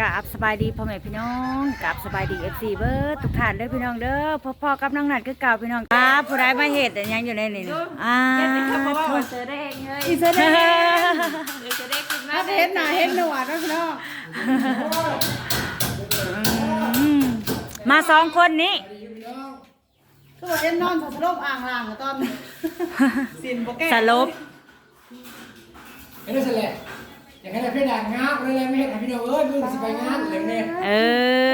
กราบสบายดีพ่อแม่พี่น้องกราบสบายดีเอฟซีเบิร์ดทุกท่านเด้อพี่น้องเด้อพ่อพ่อกับน้องนัดคือเก่าพี่น้องครับผู้ใดมาเห็ดอันยังอยู่ในนี่นี่อ่าอย่าไปเขาบอกว่าวันเจอได้เองเฮ้ยอีเสด็จเดี๋ยวจะได้กินมาถ้ากเห็นหน้าเห็นหนวดนะพี่น้องมาสองคนนี้ก็บอกเห็นนอนสลบอ่างล่างอะตอนนี้สินโปแก้สลบไม่ได้แหละ อย่างนั้นพี่ด่างงาบเลยไม่เห็นพี่น้องเอ้ยมึงสิไปงานเลยเนี่ยเอ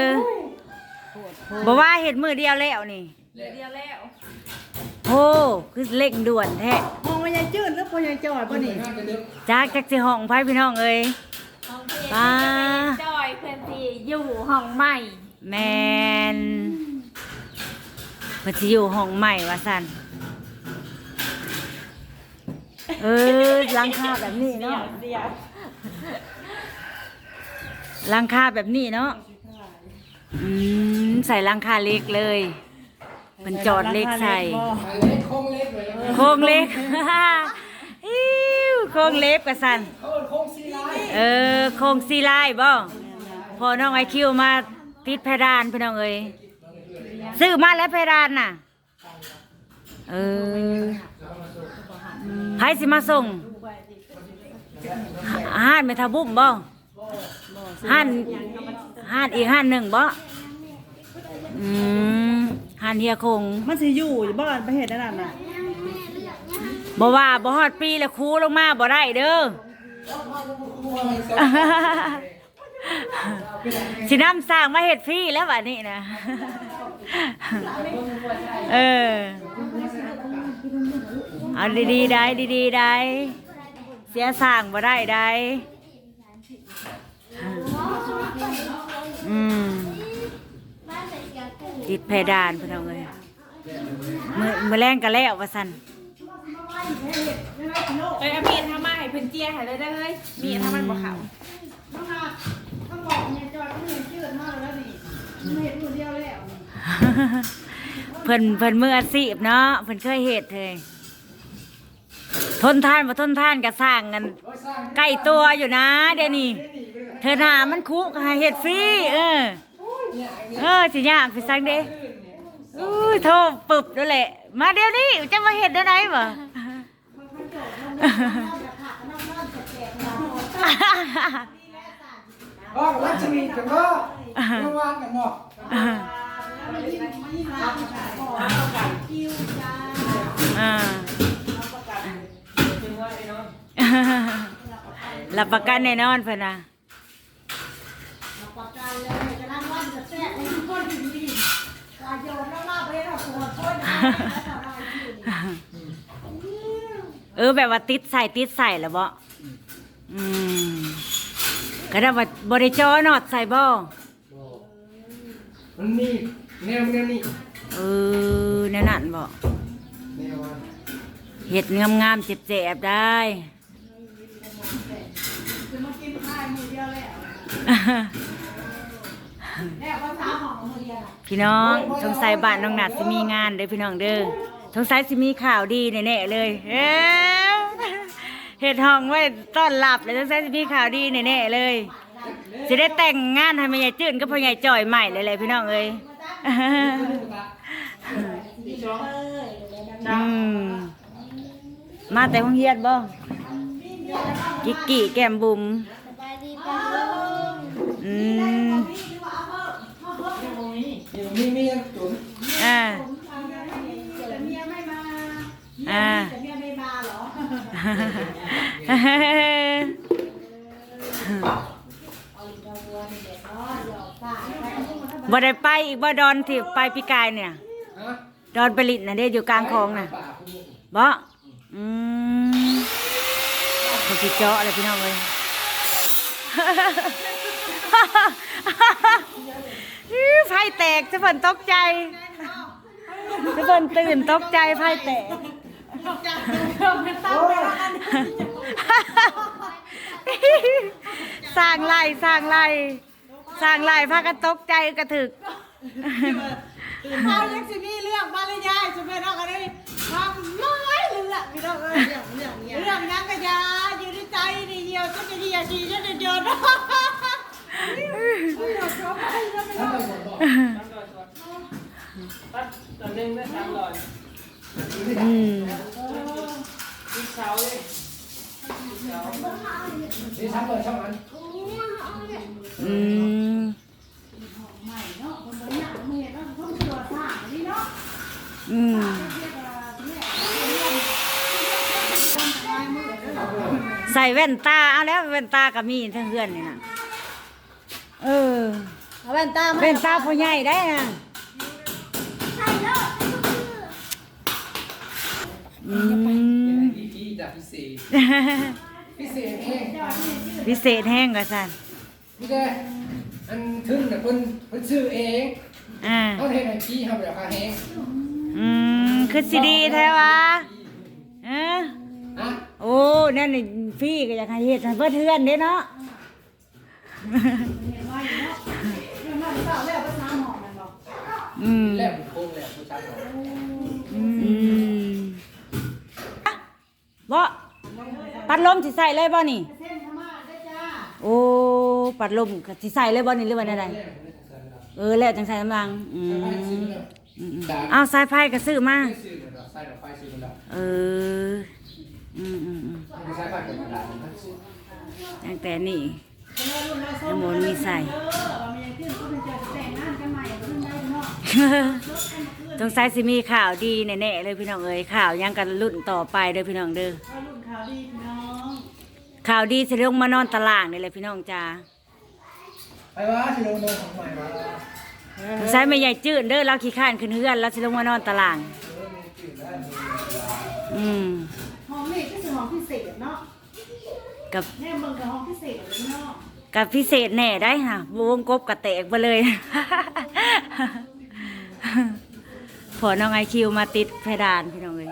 อบอกว่าเห็ดมือเดียวแล้วนี่เดียวแล้วโอ้คือเล่งด่วนแท้มองว่ายายจืดหรือพอยายจอยป่ะนี่งานจะเด็กจากจักสิห้องไพ่พี่น้องเอ้ยห้องเพื่ป้าอนจอยเพื่อนที่อยู่ห้องใหม่แมนมันจะอยู่ห้องใหม่วะสันเออหลังคาแบบนี้เนาะเดียวห ลังคาแบบนี้เนาะอืมใส่หลังคาเล็กเลยมันจอดเล็กใส่เล็กโค้งเล็กเลยโค้งเล็กอิ้วโค้งเล็กกว่าสันเขาโค้งซีไลเออโค้งซีไลน์บ่พอน้องไอคิวมาติดเพดานพี่น้องเอ้ยซื้อมาแล้วเพดานน่ะ เออไผสิมาส่งห้านเมทาบุ้มบ่ ห้านห้านอีกห้านหนึ่งบ่อืมห้านเฮียคงมันสิอยู่อยู่บ้านไปเห็นนั่นน่ะบ่ว่าบ่ฮอดปีแล้วครูลงมาบ่ได้เด้อสิน้ำสร้างมาเห็ดฟรีแล้วบัดนี้นะ เออ เอาดีๆได้ดีๆได้ เสียสร้างบ่ได้ได้ ติดเพดานพี่น้องเลยมือมือแรงกันแล้วว่าสันเอ้ยเอามีดทำมาให้เพื่อนเจียให้เลยได้เลยมีดทำมันบ่เขาน้องนาต้องบอกยายจอยต้องเห็นจืดมากแล้วนี่มันเห็นมือเดียวแล้วนี่เพิ่นเพิ่นมืออาชีพเนาะเพิ่นเคยเฮ็ดเลยทนทานบ่ทนทานก็สร้างกันใกล้ตัวอยู่นะ เดี๋ยวนี้เธอหามันคุกให้เฮ็ดฟรีเออ เออสิยากสิสังเด้อุ้ยโทรปึบนั่นแหละ มาเดี๋ยวนี้จะมาเฮ็ดได้ไหนบ่อ๋อรัชมีกันก็เมื่อวานกันเนาะอ่ารับประกันแน่นอนเพิ่นน่ะประกันเลยจะนั่งวันจะแซ่บให้ทุกคนดีๆกาโยนแล้วมาไป เราปวดโคตรนะเออแบบว่าติดใส่ติดใส่แล้วบ่อืมก็ได้ว่าบ่ได้จอหนอดใส่บ่มันมีแนวแนวนี้เออแนั่นนั่นบ่แนวเฮ็ดงามๆเจ็บๆได้จะมากินข้าวมือเดียวแล้วแล้วภาษาของมือเดียว พี่น้องสงสัยบ้านน้องหนัดสิมีงานเด้อพี่น้องเด้อสงสัยสิมีข่าวดีแน่ๆเลยเอ้วเฮ็ดห้องไว้ต้อนรับเลยสงสัยสิมีข่าวดีแน่ๆเลยสิได้แต่งงานให้แม่ใหญ่จื้นกับพ่อใหญ่จ่อยใหม่เลยๆพี่น้องเอ้ยมาแต่ห้องเฮียนบ่กิกกี้แก้มบุ๋มอืม มีมีตุนอ่าแต่เมียไม่มาอ่าแต่เมียไม่มาเหรอบ่ได้ไปอีกบ่ดอนที่ไปพี่กายเนี่ยฮะดอนไปลิตน่ะเด้อยู่กลางคลองน่ะป่าคุณบ่อืมเขาสิเจาะเลยพี่น้องเอ้ยอื้อ ไฟแตกจะเพิ่นตกใจจะเพิ่นตื่นตกใจไฟแตกสร้างไล่สร้างไล่สร้างไล่พากันตกใจกระถึกเอาเล็กสิมีเรื่องมาเลยยายจะเป็นอกันได้ทำน้อยเลยล่ะพี่น้องเอ้ยเรื่องเรื่องนั้นก็ยาอยู่ในใจนี่เดียวจะจะดีอยวชีจะจะเดียวนะตัด ตอนนึงได้สามร้อยอืมอีกเช้าเลยนี่ช้ำเลยช่องนั้นอืมใหมอยากมือเนาะคนตัวซ่านี่เนาะอืมเรียกว่าเนี่ยคนตายมือเด้อใส่แว่นตาเอาแล้วแว่นตาก็มีทั้งเพื่อนนี่นะเออ เอาแว่นตามาแว่นตาพ่อใหญ่ได้นะอืมพี่พี่จากพิเศษพิเศษเองพิเศษแห้งกว่าสันพี่แกอันทึ่งน่ะเพิ่นเพิ่นซื้อเองอ่าเขาเทให้พี่ทำแบบคาแห้งอืมคือสิดีแท้วะเออนะโอ้นั่นนี่พี่ก็อยากให้เฮ็ดให้เพื่อเทือนเด้เนาะ เรื่องนั้นเปล่าแล้วภาษาหมอกมันบอกอืมแล้วมันโค้งแล้วผู้ชายบอกอืมบ่ปัดลมสิใส่เลยบ่นี่ เส้นพม่าได้จ้าโอ้ปัดลมก็สิใส่เลยบ่นี่หรือว่าไดเออแล้วจังใส่น้ำลังอืมไปซื้อมาแล้วอืมจ้าเอาสายไฟก็ซื้อมาไม่ซื้อเลยใส่ดอกไฟซื้อมาแล้วเอออืมอืมอืมไม่ใช่ไฟกับกระดาษนะตั้งแต่นี่ค นละรุ่นละส้น้ำมนต์มีใส่เออว่ามันยังขึ้นก็เป็นจะแต่งงานกันใหม่เพิ่งได้เนาะสงสัยสิมีข่าวดีแน่ๆเลยพี่น้องเอ้ยข่าวยังกันรุ่นต่อไปเด้อพี่น้องเด้อว่ารุ่นข่าวดีพี่น้องข่าวดีสิลงมานอนตารางนี่เลยพี่น้องจ้าไปวะชิโร่โนของใหม่มาสงสัยไม่ใหญ่จืดเด้อเราขี้ข้านขึ้นเฮือนเราสิลงมานอนตารางอืมห้องนี่ก็คือห้องพิเศษเนาะกับแน่เบิ่งกับห้องพิเศษเลยเนาะ กับพิเศษแน่ได้ค่ะวงกบกระแตกไปเลย พอน้องไอคิวมาติดเพดานพี่น้องเลย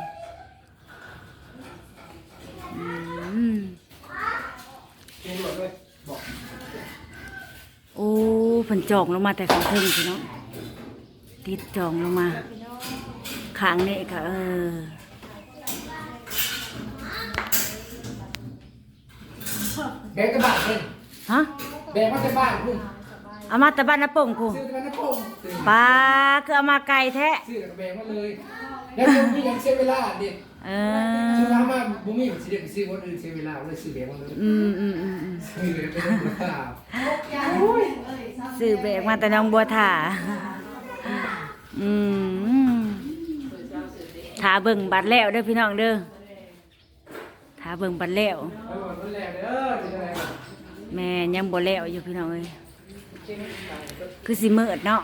โอ้เพิ่นจองลงมาแต่ข้างเทึงพี่น้องติดจองลงมาข้างนี้ก็เออแบกกระบะเลย ฮะแบกมาจากบ้านคุณเอามาแต่บ้านน้าป่งกูซื้อจากบ้านนครซื้อปลาคือเอามาไกลแท้ซื้อจากแบกมาเลยแล้วบุมียังเสียเวลาเด็กเอซื้ออมามาบุมีสิเด็กซื้อคนอื่นเสียเวลาเลยซื้อแบกมาเลยอืมอืมอืมอืมซื้อเลยเป็นมูลค่าอยางเอ้ยซ้ำซื้อแบกมาแต่น้องบัวถ่าอืมถาเบิ่งบัตรแล้วเด้อพี่น้องเด้อถาเบิ่งบัตรแล้วไปหมดคนแรกเด้อ เป็นอะไรกันแม่ยังบ่แล้วอยู่พี่น้องเอ้ยคือสิมืดเนาะ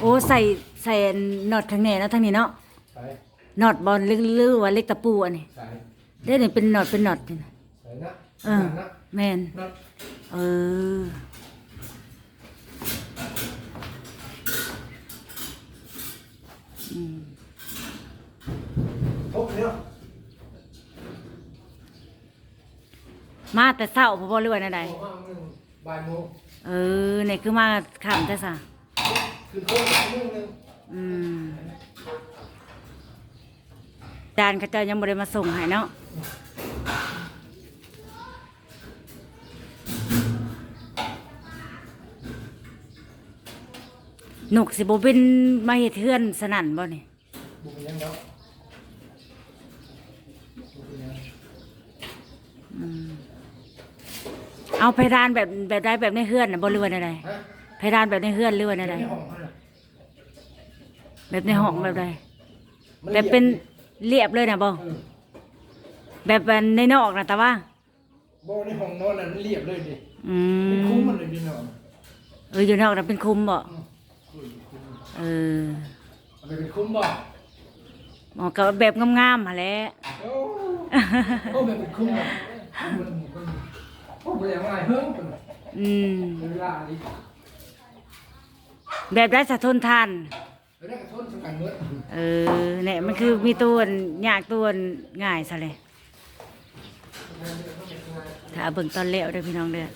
โอ้ใส่ใส่น็อตทางแหน่เนาะทางนี้เนาะใส่น็อตบอลลึกลือว่าเล็กตะปูอันนี้ใส่เด้นี่เป็นน็อตเป็นน็อตนี่นะใส่นะเออนะแม่นนะเอออืม ทุบเนาะ มาแต่เศร้าพอบ่เรือว่าใดโมงห้าโมงบ่ายโมงเออนี่คือมาขำแต่ซะคือโค้งบ่ายโมงหนึงอืมจานเขาเจ้ายังบ่ได้มาส่งให้เนาะหนุกสิบ่เป็นมาเฮ็ดเฮือนสนั่นบ่นี่ บุกยังเนาะบุกยัง อืม เอาเพดานแบบแบบใดแบบในเฮือนน่ะบ่เรือว่าใดฮะเพดานแบบในเฮือนหรือว่าใดในห้องเขาน่ะแบบในห้องแบบใดมันแบบเป็นเรียบเลยน่ะบ่เออแบบในนอกน่ะแต่ว่าบ่ในห้องนอนน่ะมันเรียบเลยดิอืเป็นมคุ้มมันเลยดิเนาะเอออยู่นอกน่ะเป็นคุมบ่อืมอุ้ยคุ้มเออเอาไปเป็นคุ้มบ่หมอก็แบบงามๆมาแหล้ว โอ้โอ้แบบเป็นคุ้มบ่มันมัน โอ้บ่อยากว่าเฮิงเพิ่นน่ะอืมเวลาดิแบบได้สะทนทานเออได้กระทนสกันเบิดเออเนี่ยมันคือมีตัวนยากตัวนง่ายซะเลยถ้าเบิ่งตอนแล้วเด้อพี่น้องเด้อ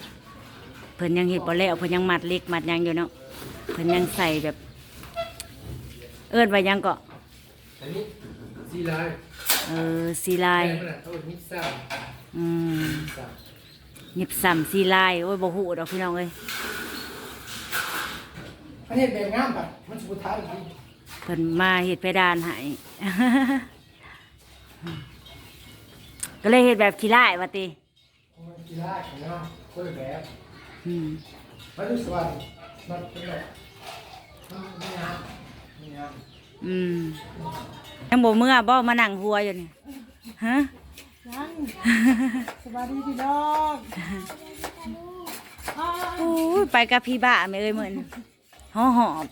เพิ่นยังเฮ็ดบ่แล้วเพิ่นยังมัดเล็กมัดหยังอยู่เนาะเพิ่นยังใส่แบบ เอิ้นว่าหยังก็อันนี้สีลายเออสีลายแม่มันน่ะโทษมิกซ่าอืมซ่า หยิบซ้ำสีลายโอ้ยบ่ฮู้ดอกพี่น้องเอ้ยอันนี้แบบงามแบบมันสุดท้ายจริงเพิ่นมาเฮ็ดเพดานให้ ก็เลยเฮ็ดแบบขี้ร้ายว่าติมันกีฬาของงามคนละแบบอืมมันรู้สึกว่ามันเป็นแบบมันไม่งามไม่งามอืมยังบ่เมื่อบ่มานั่งหัวอยู่นี่ฮะยัง สวัสดีพี่น้องอ้าวโอ้ยไปกับพี่บ้าแม่เอ้ยมื้อนี้หอหอบ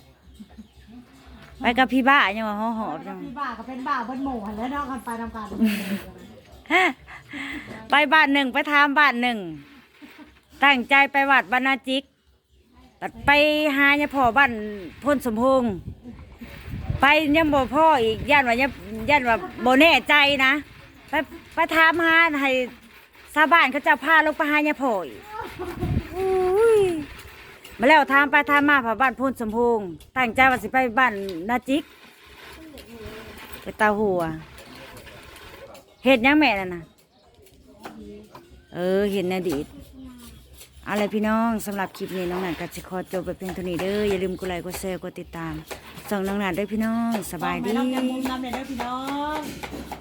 ไปกับพี่บ้ายังว่าหอหอบจังพี่บ้าก็เป็นบ้าเบิ้หมู่หันแล้วเนาะกันไปทำการไปบ้านหนึ่งไปทามบ้านหนึ่งตั้งใจไปวัดบรรณาจิกบัดไปหาเนี่ยพ่อบ้านพ้นสมพงษ์ไปยังบ่พ่ออีกย่านว่ายังย่านว่าบ่แน่ใจนะไป ไปถามหาให้ชาวบ้านเขาจะพาลงไปหาเนี่ยพ่ออีกอุ้ยมาแล้วถามไปถามมาผ่าบ้านพ้นสมพงษ์ตั้งใจว่าสิไปบ้านนาจิก ไปตาหัวเห็ดยังแม่น่ะนะเออเห็นในอดีตเอาละไรพี่น้องสำหรับคลิปนี้น้องหนันก็จะขอจบไปเพียงเท่านี้เด้ออย่าลืมกดไลค์กดแชร์กดติดตามส่องน้องหนันด้วยพี่น้องสบายดี น้องยังมุมน้ำเลยเด้อพี่น้อง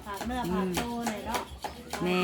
ฝากเนื้อฝากตัว หน่